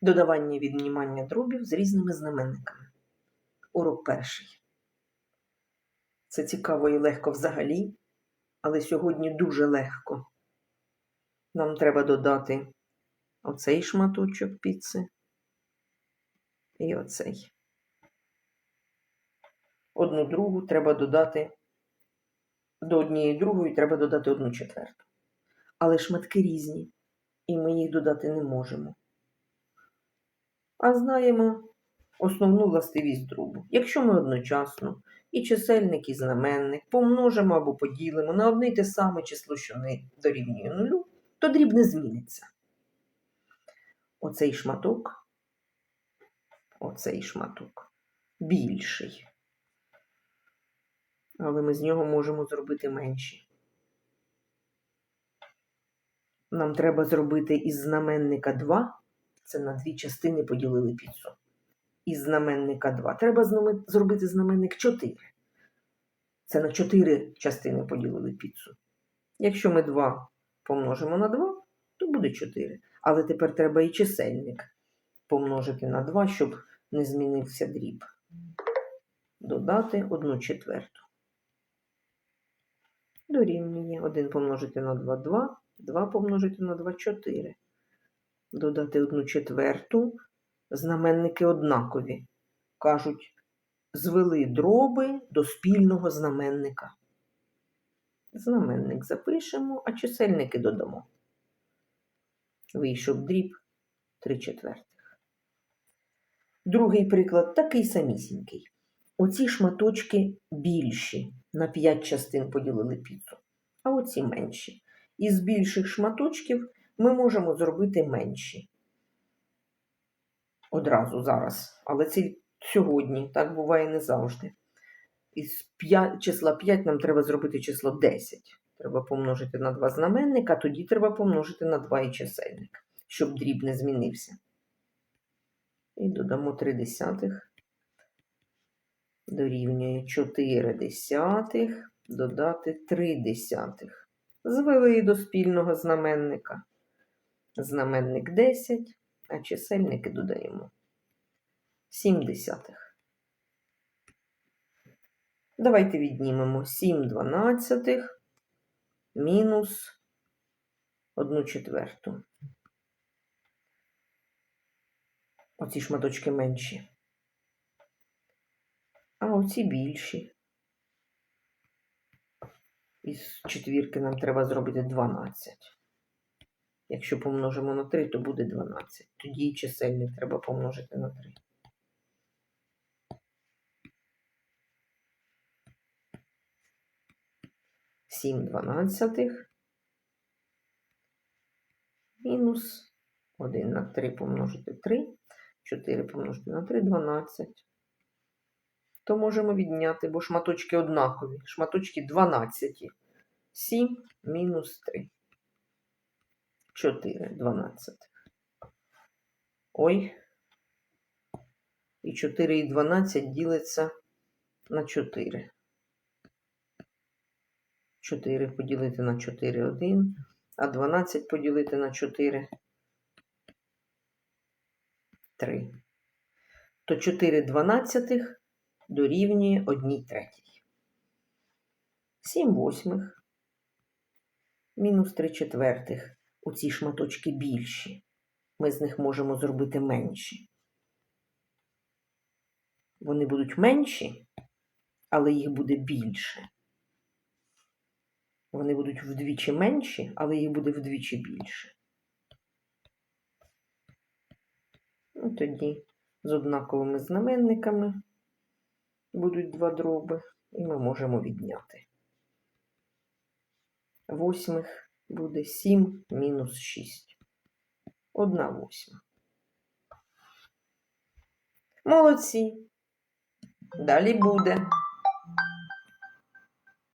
Додавання віднімання дробів з різними знаменниками. Урок перший. Це цікаво і легко взагалі, але сьогодні дуже легко. Нам треба додати оцей шматочок піци і оцей. Одну другу треба додати до однієї другої треба додати одну четверту. Але шматки різні, і ми їх додати не можемо. А знаємо основну властивість дробу. Якщо ми одночасно і чисельник, і знаменник помножимо або поділимо на одне й те саме число, що не дорівнює нулю, то дріб не зміниться. Оцей шматок, оцей шматок більший. Але ми з нього можемо зробити менші. Нам треба зробити із знаменника 2, це на дві частини поділили піцу. Із знаменника 2. Треба зробити знаменник 4. Це на 4 частини поділили піцу. Якщо ми 2 помножимо на 2, то буде 4. Але тепер треба і чисельник помножити на 2, щоб не змінився дріб. Додати 1 четверту. Дорівнює 1 помножити на 2 2, 2 помножити на 2 4. Додати 1 четверту. Знаменники однакові. Кажуть, звели дроби до спільного знаменника. Знаменник запишемо, а чисельники додамо. Вийшов дріб 3 четвертих. Другий приклад такий самісінький. Оці шматочки більші. На 5 частин поділили піцу, а оці менші. Із більших шматочків ми можемо зробити менші. Одразу зараз. Але це сьогодні, так буває не завжди. Із 5, числа 5 нам треба зробити число 10. Треба помножити на 2 знаменника, тоді треба помножити на 2 і чисельник, щоб дріб не змінився. І додамо 3 десятих. Дорівнює 4 десятих, додати 3 десятих. Звели її до спільного знаменника. Знаменник 10, а чисельники додаємо 7 десятих. Давайте віднімемо 7 дванадцятих мінус 1 четверту. Оці шматочки менші. А оці більші. Із четвірки нам треба зробити 12. Якщо помножимо на 3, то буде 12. Тоді чисельник треба помножити на 3. Сім дванадцятих мінус 1 на 3 помножити 3, 4 помножити на 3, 12 то можемо відняти, бо шматочки однакові. Шматочки 12. 7 мінус 3. 4 12. Ой. І 4 і 12 ділиться на 4. 4 поділити на 4 1, а 12 поділити на 4 3. То 4 дванадцятих дорівнює 1 третій. 7 восьмих мінус 3 четвертих. Оці шматочки більші. Ми з них можемо зробити менші. Вони будуть менші, але їх буде більше. Вони будуть вдвічі менші, але їх буде вдвічі більше. Ну, тоді з однаковими знаменниками будуть два дроби, і ми можемо відняти. Восьмих буде 7 мінус 6. Одна восьма. Молодці. Далі буде.